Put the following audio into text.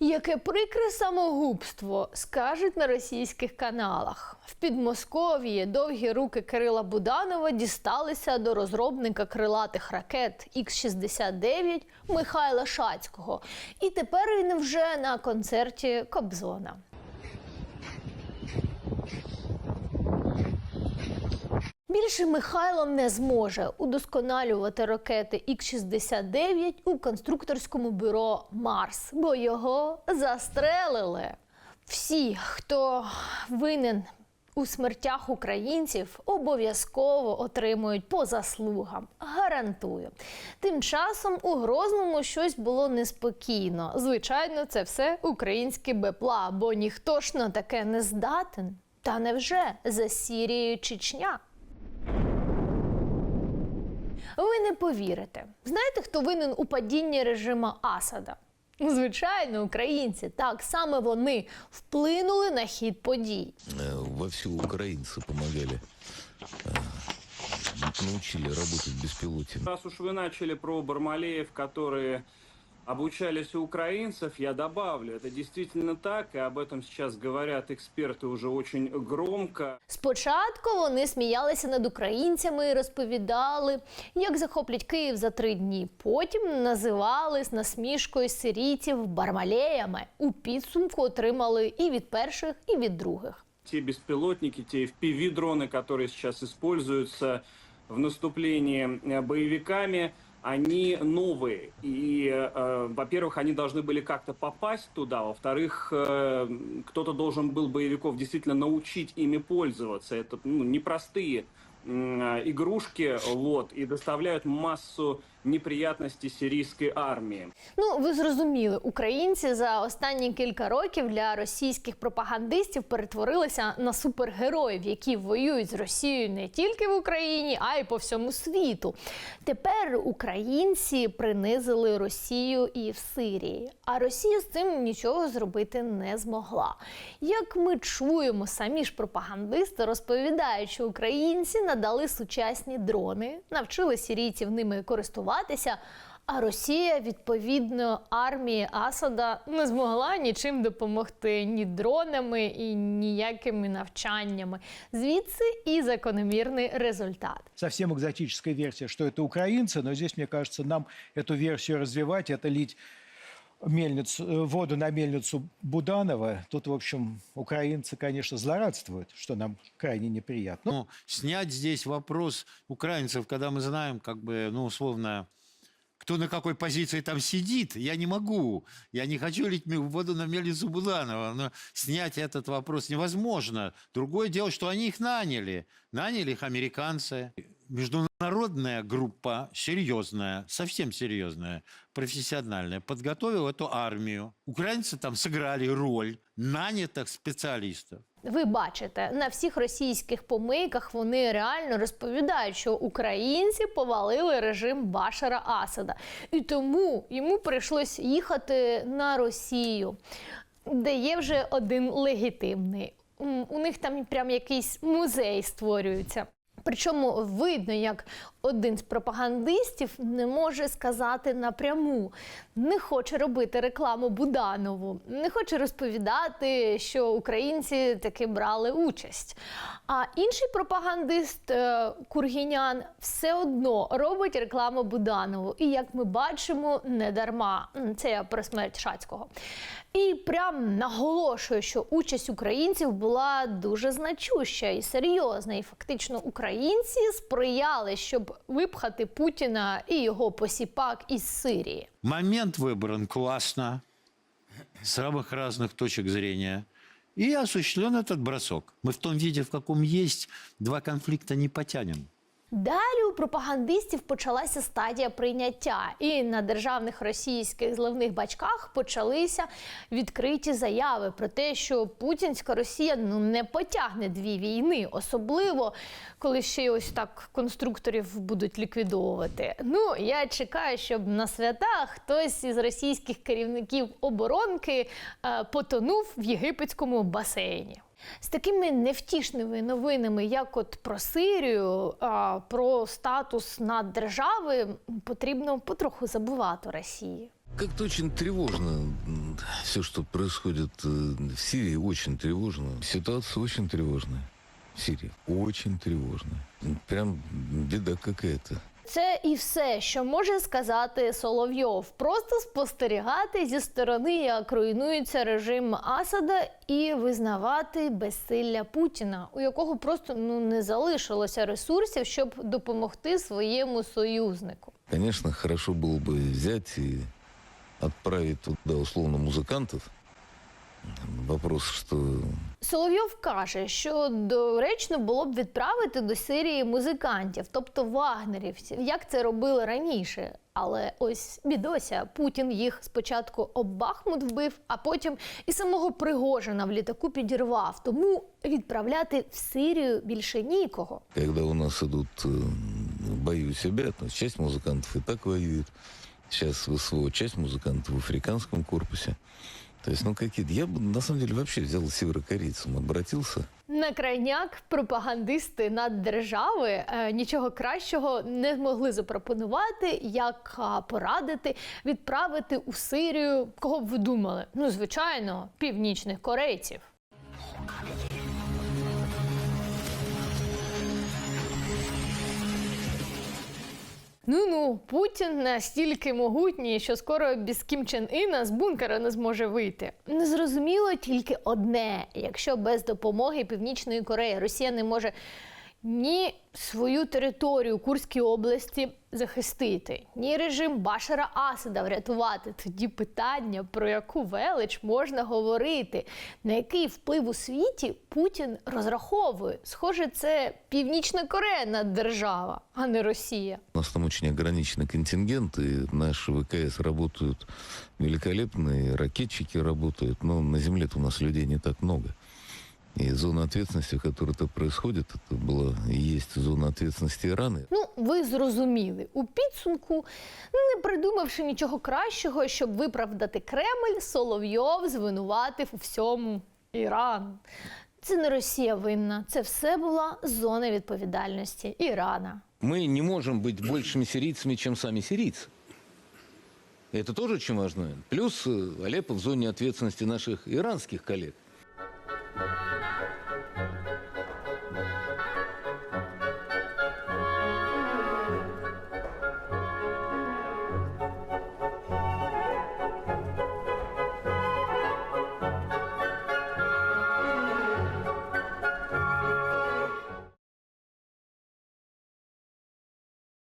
Яке прикре самогубство скажуть на російських каналах. В Підмосков'ї довгі руки Кирила Буданова дісталися до розробника крилатих ракет Х-69 Михайла Шацького. І тепер він вже на концерті Кобзона. Більше Михайло не зможе удосконалювати ракети Х-69 у конструкторському бюро Марс, бо його застрелили. Всі, хто винен у смертях українців, обов'язково отримують по заслугам. Гарантую. Тим часом у Грозному щось було неспокійно. Звичайно, це все українські бепла, бо ніхто ж на таке не здатен. Та невже за Сірією Чечня? Ви не повірите. Знаєте, хто винен у падінні режиму Асада? Звичайно, українці. Так саме вони вплинули на хід подій. Э, Вовсю украинцы помогали. Э, Научили работать беспилотами. Раз уж вы начали про Бармалеев, которые обучались у украинцев, я добавлю, это действительно так, и об этом сейчас говорят эксперты уже очень громко. Спочатку вони сміялися над українцями і розповідали, як захоплять Київ за три дні. Потім називали з насмішкою сирійців бармалеями. У підсумку отримали і від перших, і від других. Те беспилотники, те FPV-дроны, которые сейчас используются в наступлении э, боевиками, они новые. И, э, во-первых, они должны были как-то попасть туда. Во-вторых, э, кто-то должен был боевиков действительно научить ими пользоваться. Это ну, непростые э, игрушки, вот, и доставляют массу неприятностей сирийской армии. Ну, ви зрозуміли, українці за останні кілька років для російських пропагандистів перетворилися на супергероїв, які воюють з Росією не тільки в Україні, а й по всьому світу. Тепер українці принизили Росію і в Сирії, а Росія з цим нічого зробити не змогла. Як ми чуємо, самі ж пропагандисти розповідають, що українці надали сучасні дрони, навчили сирійців ними користуватися А Росія, відповідно, армії Асада не змогла нічим допомогти ні дронами, і ніякими навчаннями. Звідси і закономірний результат. совсем экзотическая версия, что это украинцы, но здесь, мне кажется, нам эту версию развивать, это лить мельницу, э, воду на мельницу Буданова. Тут, в общем, украинцы, конечно, злорадствуют, что нам крайне неприятно. Ну, снять здесь вопрос украинцев, когда мы знаем, как бы, ну, условно, кто на какой позиции там сидит, я не могу. Я не хочу лить воду на мельницу Буданова, но снять этот вопрос невозможно. Другое дело, что они их наняли. Наняли их американцы. Международная группа, серьезная, совсем серьезная, профессиональная, подготовила эту армию. Украинцы там сыграли роль нанятых специалистов. Ви бачите, на всіх російських помийках вони реально розповідають, що українці повалили режим Башара Асада, і тому йому прийшлось їхати на Росію, де є вже один легітимний. М, У них там прям якийсь музей створюється. Причому видно, як один з пропагандистів не може сказати напряму, не хоче робити рекламу Буданову, не хоче розповідати, що українці таки брали участь. А інший пропагандист е, Кургінян все одно робить рекламу Буданову. І як ми бачимо, не дарма. Це я про смерть Шацького. І прям наголошує, що участь українців була дуже значуща і серйозна. І фактично українці сприяли, щоб випхати Путіна і його посіпак із Сирії. Момент выбран классно, с самых разных точек зрения. И осуществлен этот бросок. Мы в том виде, в каком есть, два конфликта не потянем. Далі у пропагандистів почалася стадія прийняття, і на державних російських зливних бачках почалися відкриті заяви про те, що путінська Росія ну не потягне дві війни, особливо коли ще ось так конструкторів будуть ліквідовувати. Ну я чекаю, щоб на святах хтось із російських керівників оборонки е, потонув в єгипетському басейні. З такими невтішними новинами, як от про Сирію, про статус наддержави, потрібно потроху забувати Росії. Как-то очень тревожно Все, что происходит э, в Сирии, очень тревожно. Ситуация очень тревожная. В Сирии очень тревожная. Прям беда какая-то. Це і все, що може сказати Соловйов. Просто спостерігати зі сторони, як руйнується режим Асада, і визнавати безсилля Путіна, у якого просто ну не залишилося ресурсів, щоб допомогти своєму союзнику. Конечно, хорошо было бы взять и отправить туда условно музыкантов. Вопрос, что Соловйов каже, що доречно було б відправити до Сирії музикантів, тобто вагнерівців, як це робили раніше. Але ось бідося, Путін їх спочатку об Бахмут вбив, а потім і самого Пригожина в літаку підірвав. Тому відправляти в Сирію більше нікого. когда у нас идут э, бои у себя, то часть музыкантов и так воюет. Сейчас в СВО часть музыкантов в африканском корпусе. То есть, ну, какие-то... Я бы, на самом деле, вообще взял северокорейцам, обратился. На крайняк пропагандисти наддержави е, нічого кращого не змогли запропонувати, як порадити відправити у Сирію. Кого б ви думали? Ну, звичайно, північних корейців. Ну ну, Путін настільки могутній, що скоро без Кім Чен Іна з бункера не зможе вийти. Незрозуміло тільки одне: якщо без допомоги Північної Кореї Росія не може ні свою територію Курській області захистити, ні режим Башара Асада врятувати. Тоді питання, про яку велич можна говорити, на який вплив у світі Путін розраховує. Схоже, це Північна Корея держава, а не Росія. У нас там очень ограниченный контингент, и наши ВКС работают великолепно, ракетчики работают, но на земле-то у нас людей не так много. И зона ответственности, в которой это происходит, это была и есть зона ответственности Ирана. Ну, ви зрозуміли. У підсумку, не придумавши нічого кращого, щоб виправдати Кремль, Соловйов звинуватив у всьому Іран. Це не Росія винна, це все була зона відповідальності Ірана. Мы не можем быть большими сирийцами, чем сами сирийцы. Это тоже очень важно. Плюс э, Алеппо в зоне ответственности наших иранских коллег. Música